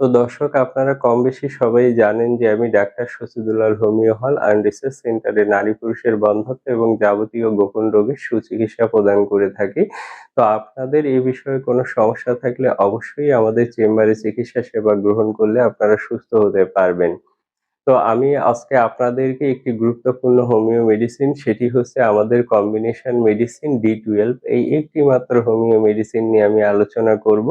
তো দর্শক, আপনারা কম বেশি সবাই জানেন যে আমি doctor Shahidullah homeo hall and research সেন্টারে নারী পুরুষের বন্ধ্যত্ব এবং যাবতীয় গোপন রোগের সুচিকিৎসা প্রদান করে থাকি। তো আপনাদের এই বিষয়ে কোনো সমস্যা থাকলে অবশ্যই আমাদের চেম্বারে চিকিৎসা সেবা গ্রহণ করলে আপনারা সুস্থ হতে পারবেন। তো আমি আজকে আপনাদেরকে একটি গুরুত্বপূর্ণ হোমিও মেডিসিন, সেটি হচ্ছে আমাদের কম্বিনেশন মেডিসিন ডি টুয়েলভ। এই একটি মাত্র হোমিও মেডিসিন নিয়ে আমি আলোচনা করব।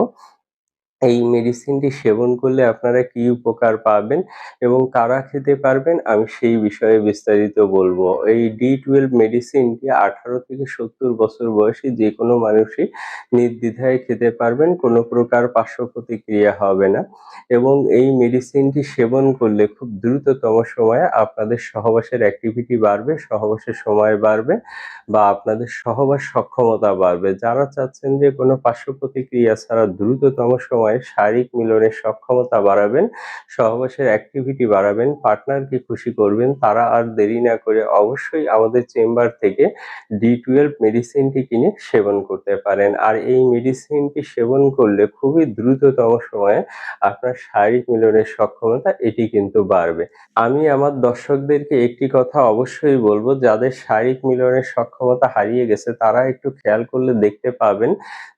এই মেডিসিনটি সেবন করলে আপনারা কি উপকার পাবেন এবং কারা খেতে পারবেন, আমি সেই বিষয়ে বিস্তারিত বলব। এই ডি টুয়েলভ মেডিসিনটি আঠারো থেকে সত্তর বছর বয়সী যে কোনো মানুষই নির্দ্বিধায় খেতে পারবেন, কোনো প্রকার পার্শ্ব প্রতিক্রিয়া হবে না এবং এই মেডিসিনটি সেবন করলে খুব দ্রুততম সময়ে আপনাদের সহবাসের অ্যাক্টিভিটি বাড়বে, সহবাসের সময় বাড়বে বা আপনাদের সহবাস সক্ষমতা বাড়বে। যারা চাচ্ছেন যে কোনো পার্শ্ব প্রতিক্রিয়া ছাড়া দ্রুততম সময়ে শারীরিক মিলনের সক্ষমতা বাড়াবেন, সহবাসের অ্যাক্টিভিটি বাড়াবেন পার্টনারকে খুশি করবেন, তারা আর দেরি না করে অবশ্যই আমাদের চেম্বার থেকে ডি টুয়েলভ মেডিসিনটি কিনে সেবন করতে পারেন। আর এই মেডিসিনটি সেবন করলে খুবই দ্রুততম সময়ে আপনার শারীরিক মিলনের সক্ষমতা এটি কিন্তু বাড়বে। আমি আমার দর্শকদেরকে একটি কথা অবশ্যই বলব, যাদের শারীরিক মিলনের সক্ষমতা হারিয়ে গেছে, তারা একটু খেয়াল করলে দেখতে পাবেন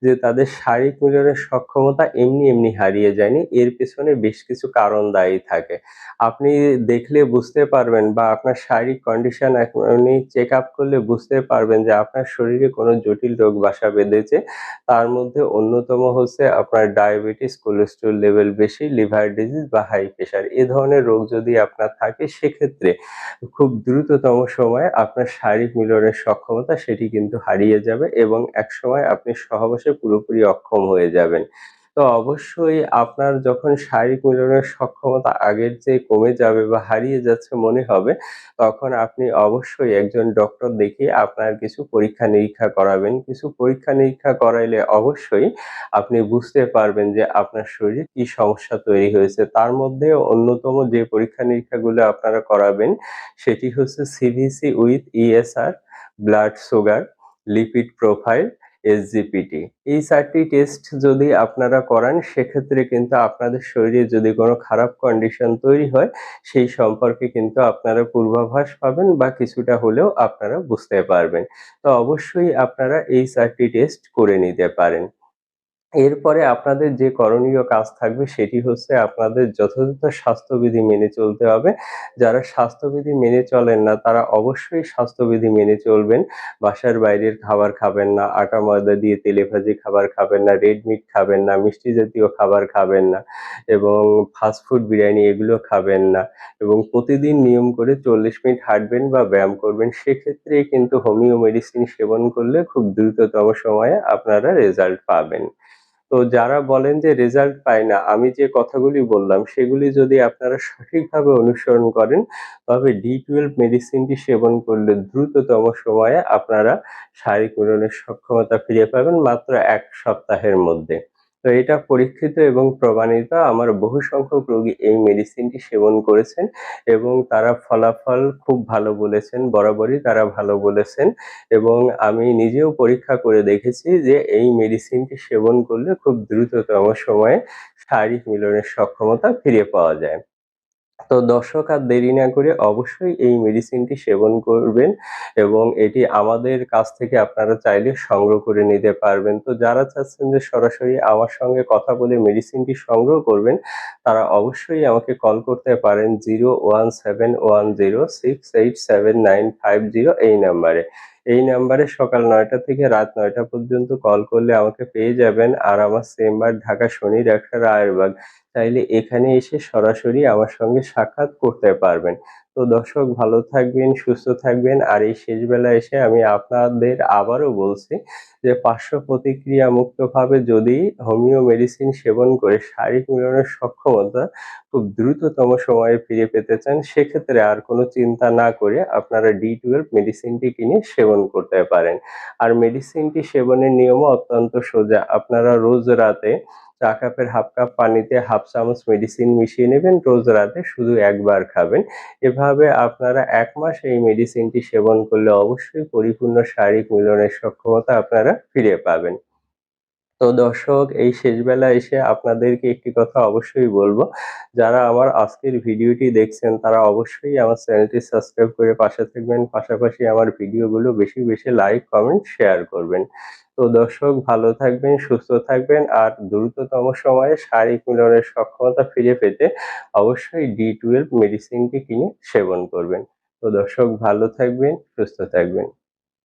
যে তাদের শারীরিক মিলনের সক্ষমতা এমনি এমনি এমনি হারিয়ে যায়নি। এর পেছনে বেশ কিছু কারণ দায়ী থাকে। আপনি দেখলে বুঝতে পারবেন বা আপনার শারীরিক কন্ডিশন আপনি চেক আপ করলে বুঝতে পারবেন যে আপনার শরীরে কোনো জটিল রোগ বাসা বেঁধেছে। তার মধ্যে অন্যতম হচ্ছে আপনার ডায়াবেটিস কোলেস্ট্রল লেভেল বেশি লিভার ডিজিজ বা হাই প্রেশার এ ধরনের রোগ যদি আপনার থাকে, সেক্ষেত্রে খুব দ্রুততম সময়ে আপনার শারীরিক মিলনের সক্ষমতা সেটি কিন্তু হারিয়ে যাবে এবং একসময় আপনি সহবাসে পুরোপুরি অক্ষম হয়ে যাবেন। তো অবশ্যই আপনার যখন শারীরিক মিলনের সক্ষমতা আগের চেয়ে কমে যাবে বা হারিয়ে যাচ্ছে মনে হবে, তখন আপনি অবশ্যই একজন ডক্টর দেখিয়ে আপনার কিছু পরীক্ষা নিরীক্ষা করাবেন। কিছু পরীক্ষা নিরীক্ষা করাইলে অবশ্যই আপনি বুঝতে পারবেন যে আপনার শরীরে কি সমস্যা তৈরি হয়েছে। তার মধ্যে অন্যতম যে পরীক্ষা নিরীক্ষাগুলো আপনারা করাবেন, সেটি হচ্ছে CVC with ESR blood sugar lipid profile SGPT এই চারটি টেস্ট যদি আপনারা করান, সেক্ষেত্রে কিন্তু আপনাদের শরীরে যদি কোনো খারাপ কন্ডিশন তৈরি হয়, সেই সম্পর্কে কিন্তু আপনারা পূর্বাভাস পাবেন বা কিছুটা হলেও আপনারা বুঝতে পারবেন। তো অবশ্যই আপনারা এই চারটি টেস্ট করে নিতে পারেন। এরপরে আপনাদের যে করণীয় কাজ থাকবে সেটি হচ্ছে আপনাদের যথাযথ স্বাস্থ্যবিধি মেনে চলতে হবে। যারা স্বাস্থ্যবিধি মেনে চলেন না, তারা অবশ্যই স্বাস্থ্যবিধি মেনে চলবেন। বাসার বাইরের খাবার খাবেন না, আটা ময়দা দিয়ে তেলে ভাজি খাবার খাবেন না রেড মিট খাবেন না, মিষ্টি জাতীয় খাবার খাবেন না এবং ফাস্টফুড বিরিয়ানি এগুলো খাবেন না এবং প্রতিদিন নিয়ম করে চল্লিশ মিনিট হাঁটবেন বা ব্যায়াম করবেন, সেক্ষেত্রে কিন্তু হোমিও মেডিসিন সেবন করলে খুব দ্রুততম সময়ে আপনারা রেজাল্ট পাবেন। তো যারা বলেন যে রেজাল্ট পায় না, আমি যে কথাগুলি বললাম, সেগুলি যদি আপনারা সঠিকভাবে অনুসরণ করেন, তবে ডি টুয়েলভ মেডিসিনটি সেবন করলে দ্রুততম সময়ে আপনারা শারীরিক উন্নয়নের সক্ষমতা ফিরে পাবেন মাত্র এক সপ্তাহের মধ্যে। তো এটা পরীক্ষিত এবং প্রমাণিত আমার বহু সংখ্যক রোগী এই মেডিসিনটি সেবন করেছেন এবং তারা ফলাফল খুব ভালো বলেছেন, বরাবরই তারা ভালো বলেছেন এবং আমি নিজেও পরীক্ষা করে দেখেছি যে এই মেডিসিনটি সেবন করলে খুব দ্রুততম সময়ে শারীরিক মিলনের সক্ষমতা ফিরে পাওয়া যায়। তো দর্শক, আর দেরি না করে অবশ্যই এই মেডিসিনটি সেবন করবেন এবং এটি আমাদের কাছ থেকে আপনারা চাইলে সংগ্রহ করে নিতে পারবেন। তো যারা চাচ্ছেন যে সরাসরি আমার সঙ্গে কথা বলে মেডিসিনটি সংগ্রহ করবেন, তারা অবশ্যই আমাকে কল করতে পারেন zero one seven one zero six eight seven nine five zero এই নাম্বারে এই নাম্বারে সকাল নয়টা থেকে রাত নয়টা পর্যন্ত কল করলে আমাকে পেয়ে যাবেন আর আমার চেম্বার ঢাকা শনি ডাক্তার রায়েরবাগ তাইলে এখানে এসে সরাসরি আমার সঙ্গে সাক্ষাৎ করতে পারবেন। তো দর্শক, ভালো থাকবেন, সুস্থ থাকবেন। আর এই শেষবেলা এসে আমি আপনাদের আবারও বলছি যে পার্শ্ব প্রতিক্রিয়া মুক্তভাবে যদি হোমিও মেডিসিন সেবন করে শারীরিক মিলনের সক্ষমতা খুব দ্রুততম সময়ে ফিরে পেতে চান, সেক্ষেত্রে আর কোনো চিন্তা না করে আপনারা ডি টুয়েলভ মেডিসিনটি কিনে সেবন করতে পারেন। আর মেডিসিনটি সেবনের নিয়মও অত্যন্ত সোজা। আপনারা রোজ রাতে চা কাপের হাফ কাপ পানিতে হাফ চামচ মেডিসিন মিশিয়ে নেবেন। রোজ রাতে শুধু একবার খাবেন। এভাবে আপনারা এক মাস এই মেডিসিনটি সেবন করলে অবশ্যই পরিপূর্ণ শারীরিক মিলনের সক্ষমতা আপনারা ফিরে পাবেন। তো দর্শক, এই শেষবেলা এসে আপনাদেরকে একটি কথা অবশ্যই বলব। যারা আমার আজকের ভিডিওটি দেখছেন, তারা অবশ্যই আমার চ্যানেলটি সাবস্ক্রাইব করে পাশে থাকবেন। পাশাপাশি আমার ভিডিওগুলো বেশি বেশি লাইক, কমেন্ট, শেয়ার করবেন। তো দর্শক, ভালো থাকবেন, সুস্থ থাকবেন আর দ্রুততম সময়ে শারীরিক মিলনের সক্ষমতা ফিরে পেতে অবশ্যই ডি টুয়েলভ মেডিসিনটি কিনে সেবন করবেন। তো দর্শক, ভালো থাকবেন, সুস্থ থাকবেন।